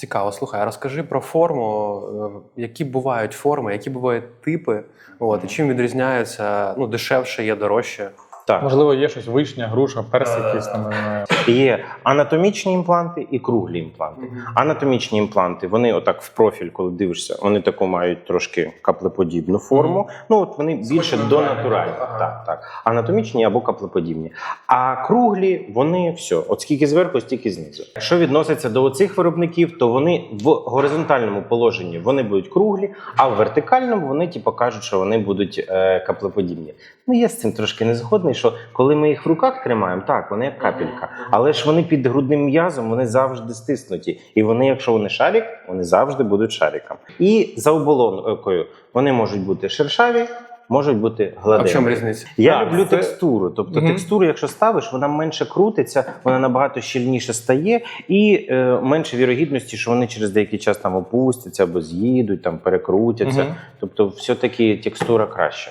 Цікаво, слухай, а розкажи про форму, е, які бувають форми, які бувають типи, от, і чим відрізняються, ну, дешевше є, дорожче. Так, Можливо, є щось вишня, груша, персик якийсь там. є анатомічні імпланти і круглі імпланти. Анатомічні імпланти, вони отак в профіль, коли дивишся, вони таку мають трошки каплеподібну форму. Ну от вони більше до натуральних. ага. Так, так. Анатомічні або каплеподібні. А круглі, вони все, от скільки зверху, стільки знизу. Що відноситься до оцих виробників, то вони в горизонтальному положенні вони будуть круглі, а в вертикальному вони типу, кажуть, що вони будуть е, каплеподібні. Ну я з цим трошки не згодний, що коли ми їх в руках тримаємо, так вони як капелька, але ж вони під грудним м'язом вони завжди стиснуті. І вони, якщо вони шарик, вони завжди будуть шариком. І за оболонкою вони можуть бути шершаві, можуть бути А в чому різниця? Я Так, люблю це- текстуру. Тобто Мгм. текстуру, якщо ставиш, вона менше крутиться, вона набагато щільніше стає, і е, менше вірогідності, що вони через деякий час там опустяться або з'їдуть, там перекрутяться. Мгм. Тобто, все-таки текстура краще.